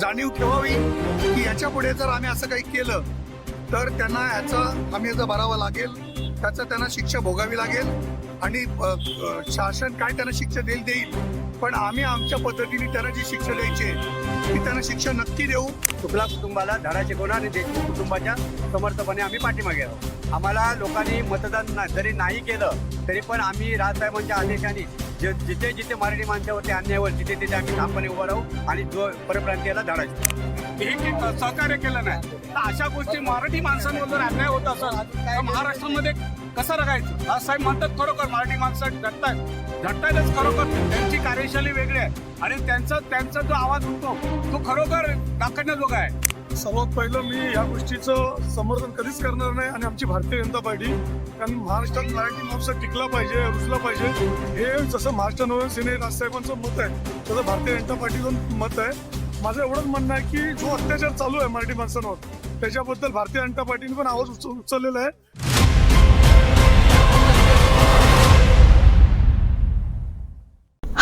जाणीव ठेवावी की याच्यापुढे जर आम्ही असं काही केलं तर त्यांना याचा खामियाजा भरावा लागेल त्याचा त्यांना शिक्षा भोगावी लागेल आणि शासन काय त्यांना शिक्षा देईल देईल. पण आम्ही आमच्या पद्धतीने त्यांना जी शिक्षा द्यायची मी ती त्यांना शिक्षा नक्की देऊ. शुक्ला कुटुंबाला धडा शिकवणार आणि देशमुख कुटुंबाच्या समर्थपणे आम्ही पाठीमागे आहोत. आम्हाला लोकांनी मतदान जरी नाही केलं तरी पण आम्ही राजसाहेबांच्या आदेशाने जे जिथे जिथे मराठी माणसावरती अन्याय होईल तिथे तिथे आम्ही ठामपणे उभं राहू आणि जो परप्रांतीयाला धडा हे सहकार्य केलं नाही. तर अशा गोष्टी मराठी माणसांमधून अन्याय होत असेल तर महाराष्ट्रामध्ये कसं रगायचं? आज साहेब म्हणतात खरोखर मराठी माणसं झटतायत. झटतायतच खरोखर. त्यांची कार्यशैली वेगळी आहे. आणि त्यांचा त्यांचा जो आवाज होतो तो खरोखर दाखवण्याजोगा आहे. सर्वात पहिलं मी या गोष्टीचं समर्थन कधीच करणार नाही आणि आमची भारतीय जनता पार्टी कारण महाराष्ट्रात मराठी माणूस टिकला पाहिजे रुजला पाहिजे. हे जसं महाराष्ट्र नवीन सेने राजसाहेबांचं मत आहे तसं भारतीय जनता पार्टीचं मत आहे. माझं एवढंच म्हणणं आहे की जो अत्याचार चालू आहे मराठी माणसांवर त्याच्याबद्दल भारतीय जनता पार्टीने पण आवाज उच- उचललेला आहे.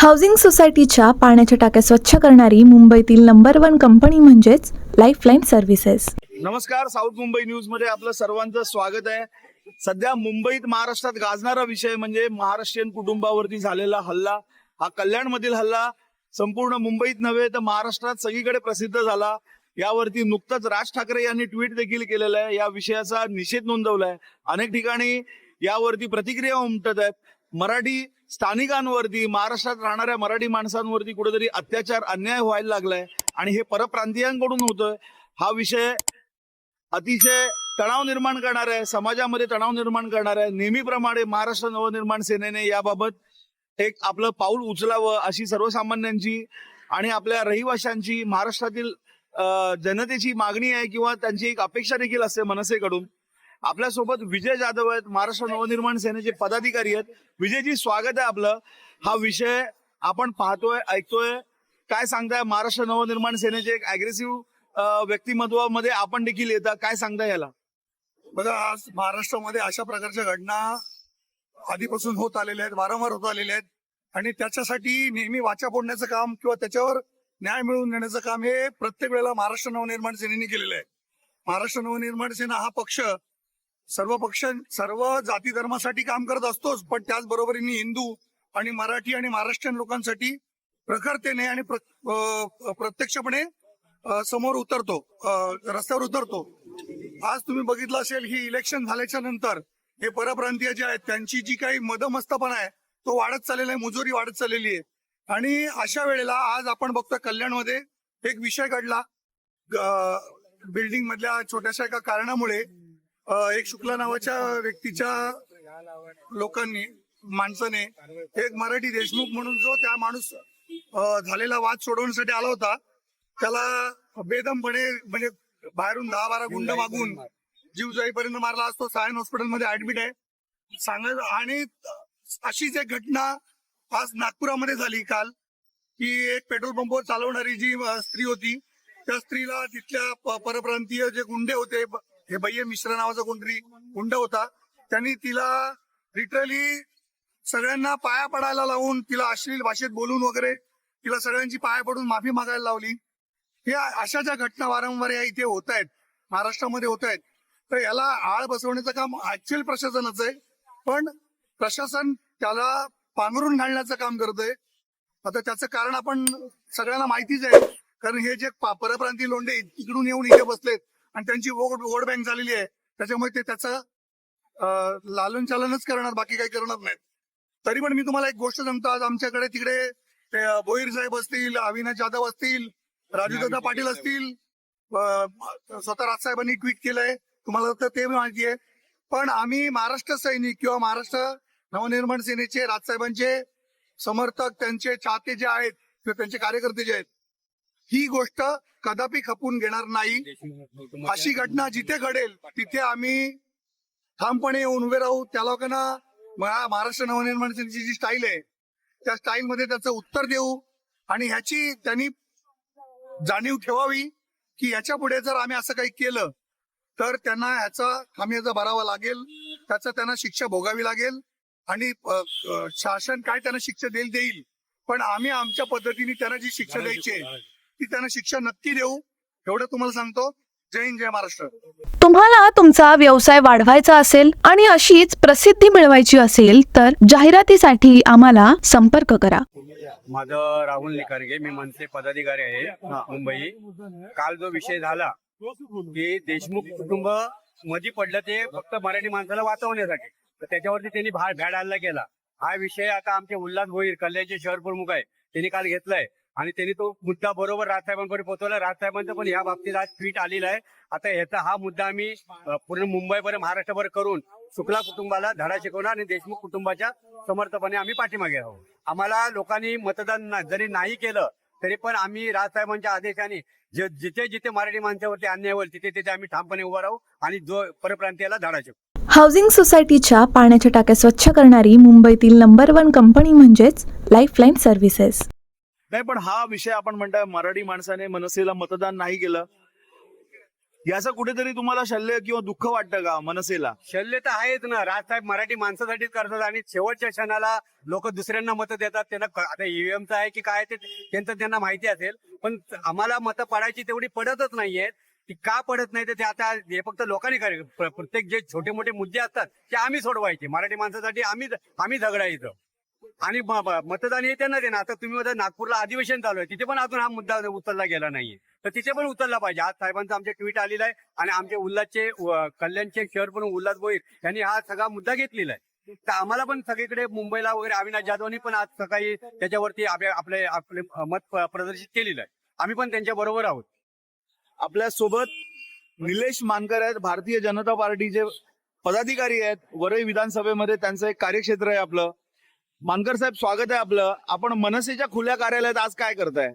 हाऊसिंग सोसायटीच्या पाण्याच्या टाक्या स्वच्छ करणारी मुंबईतील नंबर वन कंपनी म्हणजेच लाईफलाईन सर्व्हिसेस नमस्कार साऊथ मुंबई न्यूजमध्ये आपलं सर्वांचं स्वागत आहे. सध्या मुंबईत महाराष्ट्रात गाजणारा विषय म्हणजे महाराष्ट्रीयन कुटुंबावरती झालेला हल्ला. हा कल्याणमधील हल्ला. संपूर्ण मुंबईत नव्हे तर महाराष्ट्रात सगळीकडे प्रसिद्ध झाला. यावरती नुकतंच राज ठाकरे यांनी ट्विट देखील केलेलं आहे. या विषयाचा निषेध नोंदवलाय. अनेक ठिकाणी यावरती प्रतिक्रिया उमटत आहेत. मराठी स्थानिकांवरती महाराष्ट्रात राहणाऱ्या मराठी माणसांवरती कुठेतरी अत्याचार अन्याय व्हायला लागलाय. आणि हे परप्रांतीयांकडून होतं हा विषय अतिशय तणाव निर्माण करणार आहे समाजामध्ये तणाव निर्माण करणार आहे नेहमीप्रमाणे महाराष्ट्र नवनिर्माण सेनेने याबाबत एक आपलं पाऊल उचलावं अशी सर्वसामान्यांची आणि आपल्या रहिवाशांची महाराष्ट्रातील जनतेची मागणी आहे किंवा त्यांची एक अपेक्षा देखील असते मनसेकडून. आपल्यासोबत विजय जाधव आहेत. महाराष्ट्र नवनिर्माण सेनेचे पदाधिकारी आहेत. विजयजी स्वागत आहे आपलं. हा विषय आपण पाहतोय ऐकतोय. काय सांगताय? महाराष्ट्र नवनिर्माण सेनेचे एक अग्रेसिव्ह व्यक्तिमत्वामध्ये आपण देखील येता काय सांगताय याला? बघा आज महाराष्ट्रामध्ये अशा प्रकारच्या घटना आधीपासून होत आलेल्या आहेत वारंवार होत आलेल्या आहेत. आणि त्याच्यासाठी नेहमी वाचा फोडण्याचं काम किंवा त्याच्यावर न्याय मिळवून देण्याचं काम हे प्रत्येक वेळेला महाराष्ट्र नवनिर्माण सेनेने केलेलं आहे. महाराष्ट्र नवनिर्माण सेना हा पक्ष सर्व पक्ष सर्व जाती धर्मासाठी काम करत असतोच पण त्याचबरोबरीने हिंदू आणि मराठी आणि महाराष्ट्रीयन लोकांसाठी प्रखरतेने आणि प्रत्यक्षपणे समोर उतरतो रस्त्यावर उतरतो. आज तुम्ही बघितलं असेल ही इलेक्शन झाल्याच्यानंतर हे परप्रांतीय जे आहेत त्यांची जी काही मदमस्तपणा आहे तो वाढत चाललेला आहे मुजोरी वाढत चाललेली आहे. आणि अशा वेळेला आज आपण बघतो कल्याणमध्ये एक विषय घडला. बिल्डिंग मधल्या छोट्याशा एका कारणामुळे एक शुक्ला नावाच्या व्यक्तीच्या लोकांनी माणसाने एक मराठी देशमुख म्हणून जो त्या माणूस झालेला वाद सोडवण्यासाठी आला होता त्याला बेदमपणे म्हणजे बाहेरून दहा बारा गुंड मागून जीव जाईपर्यंत मारला असतो. सायन हॉस्पिटलमध्ये ऍडमिट आहे. सांगत आणि अशीच एक घटना आज नागपुरामध्ये झाली काल की एक पेट्रोल पंपवर चालवणारी जी स्त्री होती त्या स्त्रीला तिथल्या परप्रांतीय जे गुंडे होते हे बय्ये मिश्र नावाचा कोणतरी गुंड होता. त्यांनी तिला लिटरली सगळ्यांना पाया पडायला लावून तिला अश्लील भाषेत बोलून वगैरे तिला सगळ्यांची पाया पडून माफी मागायला लावली. हे अशा ज्या घटना वारंवार या इथे होत आहेत महाराष्ट्रामध्ये होत आहेत तर याला आळ बसवण्याचं काम ऍक्च्युअल प्रशासनाचं आहे. पण प्रशासन त्याला पांघरून घालण्याचं काम करतंय आता त्याचं कारण आपण सगळ्यांना माहितीच आहे कारण हे जे परप्रांती लोंडे इकडून येऊन इथे बसलेत आणि त्यांची वोट वोट बँक झालेली आहे. त्याच्यामुळे ते त्याचं लालन चालनच करणार बाकी काही करणार नाहीत. तरी पण मी तुम्हाला एक गोष्ट सांगतो आज आमच्याकडे तिकडे ते, भोईर साहेब असतील अविनाश जाधव असतील राजूदादा पाटील असतील स्वतः स्वतः राजसाहेबांनी ट्विट केलंय. तुम्हाला तर ते माहिती आहे. पण आम्ही महाराष्ट्र सैनिक किंवा महाराष्ट्र नवनिर्माण सेनेचे राजसाहेबांचे समर्थक त्यांचे चाहते जे आहेत किंवा त्यांचे कार्यकर्ते जे आहेत ही गोष्ट कदापि खपून घेणार नाही. अशी घटना जिथे घडेल तिथे आम्ही ठामपणे येऊन उभे राहू. त्या लोकांना महा- महाराष्ट्र नवनिर्माण सेनेची जी स्टाईल आहे त्या स्टाईल मध्ये त्याचं उत्तर देऊ आणि ह्याची त्यांनी जाणीव ठेवावी की याच्यापुढे जर आम्ही असं काही केलं तर त्यांना ह्याचा खामियाजा भरावा लागेल त्याचा त्यांना शिक्षा भोगावी लागेल आणि शासन काय त्यांना शिक्षा देईल देईल. पण आम्ही आमच्या पद्धतीने त्यांना जी शिक्षा द्यायची आहे ती त्यांना शिक्षा नक्की देऊ एवढं तुम्हाला सांगतो. जय हिंद जय महाराष्ट्र. तुम्हाला तुमचा व्यवसाय वाढवायचा असेल आणि अशीच प्रसिद्धी मिळवायची असेल तर जाहिरातीसाठी आम्हाला संपर्क करा. माझं राहुल निकारगे मी मनसे पदाधिकारी आहे मुंबई. काल जो विषय झाला की देशमुख कुटुंबमध्ये पडलं ते फक्त मराठी माणसाला वाचवण्यासाठी. तर त्याच्यावरती त्यांनी भा भॅड हल्ला केला. हा विषय आता आमचे उल्हास भोईर कल्याणचे शहर प्रमुख आहे त्यांनी काल घेतलाय. आणि त्यांनी तो मुद्दा बरोबर राजसाहेबांकडे पोहोचवला. राजसाहेबांचं पण या बाबतीत आज ट्विट आलेलं आहे. आता याचा हा मुद्दा आम्ही पूर्ण मुंबईपर्यंत महाराष्ट्रभर करून शुक्ला कुटुंबाला धडा शिकवणार आणि देशमुख कुटुंबाच्या समर्थपणे आम्ही पाठीमागे आहोत. आम्हाला लोकांनी मतदान जरी नाही केलं तरी पण आम्ही राजसाहेबांच्या आदेशाने जिथे जिथे मराठी माणसावरती अन्याय होईल तिथे तिथे आम्ही ठामपणे उभा राहू आणि जो परप्रांतीयाला धडा शिकू हाऊसिंग सोसायटीच्या पाण्याच्या टाक्या स्वच्छ करणारी मुंबईतील नंबर वन कंपनी म्हणजेच लाईफलाईन सर्व्हिसेस नाही पण हा विषय आपण म्हणताय मराठी माणसाने मनसेला मतदान नाही केलं. याचं कुठेतरी तुम्हाला शल्य किंवा दुःख वाटतं का मनसेला? शल्य तर आहेच ना. राजसाहेब मराठी माणसासाठीच करतात आणि शेवटच्या क्षणाला लोक दुसऱ्यांना मतं देतात. त्यांना क- आता ईव्हीएमचं आहे की काय ते त्यांचं त्यांना माहिती असेल. पण आम्हाला मतं पडायची तेवढी पडतच नाहीयेत. ती का पडत नाही तर ते आता हे फक्त लोकांनी करायचं प्र- प्रत्येक जे छोटे मोठे मुद्दे असतात ते आम्ही सोडवायचे. मराठी माणसासाठी आम्ही आम्ही झगडायचं. आणि मतदान हे ना आता तुम्ही नागपूरला अधिवेशन चालू आहे. तिथे पण अजून हा मुद्दा उचलला गेला नाहीये. तर तिथे पण उचलला पाहिजे. आज साहेबांचं आमचे ट्विट आलेलं आहे आणि आमचे उल्हासचे कल्याणचे शहर पण उल्हास भोईर यांनी हा सगळा मुद्दा घेतलेला आहे. तर आम्हाला पण सगळीकडे मुंबईला वगैरे अविनाश जाधवनी पण आज सकाळी त्याच्यावरती आपले आपले आपले मत प्रदर्शित केलेलं आहे. आम्ही पण त्यांच्या बरोबर आहोत. आपल्यासोबत निलेश मानकर आहेत. भारतीय जनता पार्टीचे पदाधिकारी आहेत. वरळी विधानसभेमध्ये त्यांचं एक कार्यक्षेत्र आहे आपलं. मानकर साहेब स्वागत आहे आपलं. आपण मनसेच्या खुल्या कार्यालयात आज काय करताय?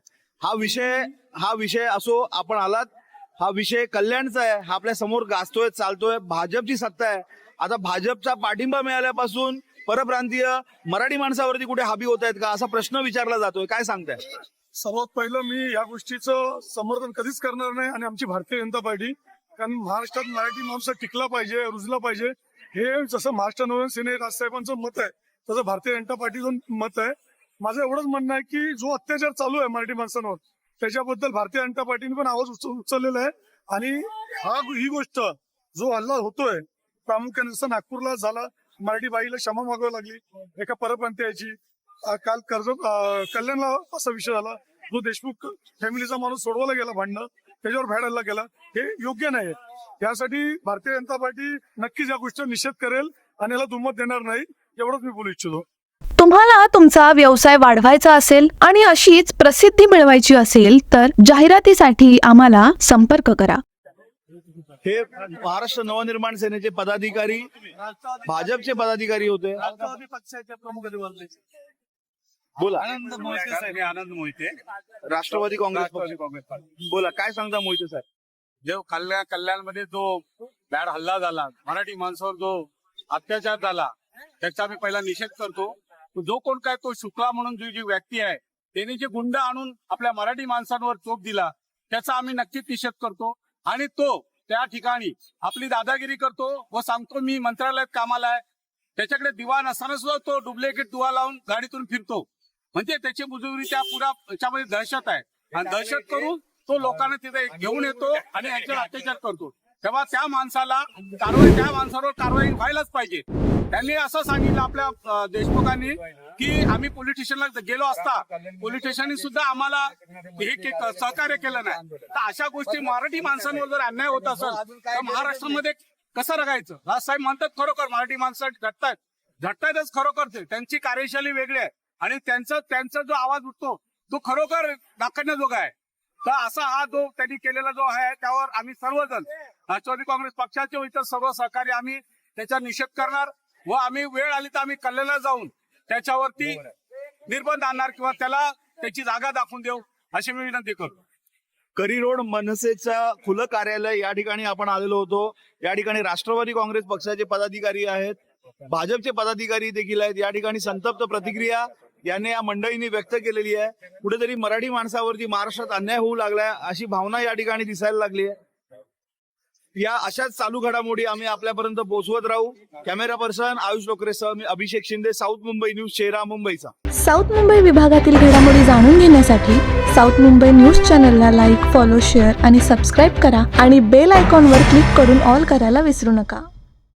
हा विषय हा विषय असो आपण आलात. हा विषय कल्याणचा आहे. हा आपल्यासमोर गाजतोय चालतोय. भाजपची सत्ता आहे. आता भाजपचा पाठिंबा मिळाल्यापासून परप्रांतीय मराठी माणसावरती कुठे हाबी होत आहेत का? असा प्रश्न विचारला जातोय. काय सांगताय? सर्वात पहिलं मी या गोष्टीचं समर्थन कधीच करणार नाही आणि आमची भारतीय जनता पार्टी कारण महाराष्ट्रात मराठी माणूस टिकला पाहिजे रुजला पाहिजे. हे जसं महाराष्ट्र नवन सेने राजसाहेबांचं मत आहे तसं भारतीय जनता पार्टीतून मत आहे. माझं एवढंच म्हणणं आहे की जो अत्याचार चालू आहे मराठी माणसांवर त्याच्याबद्दल भारतीय जनता पार्टीने पण आवाज उचललेला आहे. आणि हा ही गोष्ट जो हल्ला होतोय प्रामुख्याने जसं नागपूरला झाला मराठी बाईला क्षमा मागावी लागली एका परप्रांतीयाची काल कर्ज कल्याणला असा विषय झाला जो देशमुख फॅमिलीचा माणूस सोडवला गेला भांडणं त्याच्यावर भॅड हल्ला केला हे योग्य नाही यासाठी भारतीय जनता पार्टी नक्कीच या गोष्टीचा निषेध करेल आणि याला दुमत देणार नाही. एवढंच मी बोलू इच्छितो. तुम्हाला तुमचा व्यवसाय वाढवायचा असेल आणि अशीच प्रसिद्धी मिळवायची असेल तर जाहिरातीसाठी आम्हाला संपर्क करा. हे महाराष्ट्र नवनिर्माण सेनेचे पदाधिकारी भाजपचे पदाधिकारी होते. पक्षाच्या प्रमुख बोला. आनंद मोहिते साहेब. हे आनंद मोहिते? राष्ट्रवादी काँग्रेस राष्ट्रवादी काँग्रेस पार्टी. बोला काय सांगता मोहिते साहेब? जो कल्याण कल्याणमध्ये जो बॅड हल्ला झाला मराठी माणसावर जो अत्याचार झाला त्याचा आम्ही पहिला निषेध करतो. जो कोण काय तो शुक्ला म्हणून जी जी व्यक्ती आहे त्याने जे गुंड आणून आपल्या मराठी माणसांवर चोप दिला त्याचा आम्ही नक्कीच निषेध करतो. आणि तो त्या ठिकाणी आपली दादागिरी करतो व सांगतो मी मंत्रालयात कामाला आहे. त्याच्याकडे दिवा नसताना सुद्धा तो डुप्लिकेट दुवा लावून गाडीतून फिरतो. म्हणजे त्याची मुजुरी त्या पुरा याच्यामध्ये दहशत आहे. आणि दहशत करून तो लोकांना तिथे घेऊन येतो आणि याच्यावर अत्याचार करतो. तेव्हा त्या माणसाला कारवाई त्या माणसावर कारवाई व्हायलाच पाहिजे. त्यांनी असं सांगितलं आपल्या देशमुखांनी की आम्ही पोलीस स्टेशनला गेलो असता पोलीस स्टेशनने सुद्धा आम्हाला हे सहकार्य केलं नाही. तर अशा गोष्टी मराठी माणसांवर जर अन्याय होत असेल तर महाराष्ट्रामध्ये कसं राहायचं राजसाहेब म्हणतात खरोखर मराठी माणसं झटतायत झटतायतच खरोखर ते. त्यांची कार्यशैली वेगळी आहे. आणि त्यांचा त्यांचा जो आवाज उठतो तो खरोखर दाखवण्याजोगा आहे. तर असा हा जो त्यांनी केलेला जो आहे त्यावर आम्ही सर्वजण राष्ट्रवादी काँग्रेस पक्षाचे इतर सर्व सहकारी आम्ही त्याचा निषेध करणार. व आम्ही वेळ आली तर आम्ही कल्याणला जाऊन त्याच्यावरती निर्बंध आणणार किंवा त्याला त्याची जागा दाखवून देऊ अशी मी विनंती करतो. करी रोड मनसेचा खुलं कार्यालय या ठिकाणी आपण आलेलो होतो. या ठिकाणी राष्ट्रवादी काँग्रेस पक्षाचे पदाधिकारी आहेत. भाजपचे पदाधिकारी देखील आहेत. या ठिकाणी संतप्त प्रतिक्रिया याने या मंडळींनी व्यक्त केलेली आहे. कुठेतरी मराठी माणसावरती महाराष्ट्रात अन्याय होऊ लागलाय अशी भावना या ठिकाणी दिसायला लागली आहे. या अशाच चालू घडामोडी आम्ही आपल्यापर्यंत पोहोचवत राहू. कॅमेरा पर्सन आयुष लोकरेसह मी अभिषेक शिंदे साऊथ मुंबई न्यूज शेरा मुंबईचा. साऊथ मुंबई विभागातील घडामोडी जाणून घेण्यासाठी साऊथ मुंबई न्यूज चॅनलला लाईक फॉलो शेअर आणि सबस्क्राईब करा आणि बेल आयकॉनवर क्लिक करून ऑल करायला विसरू नका.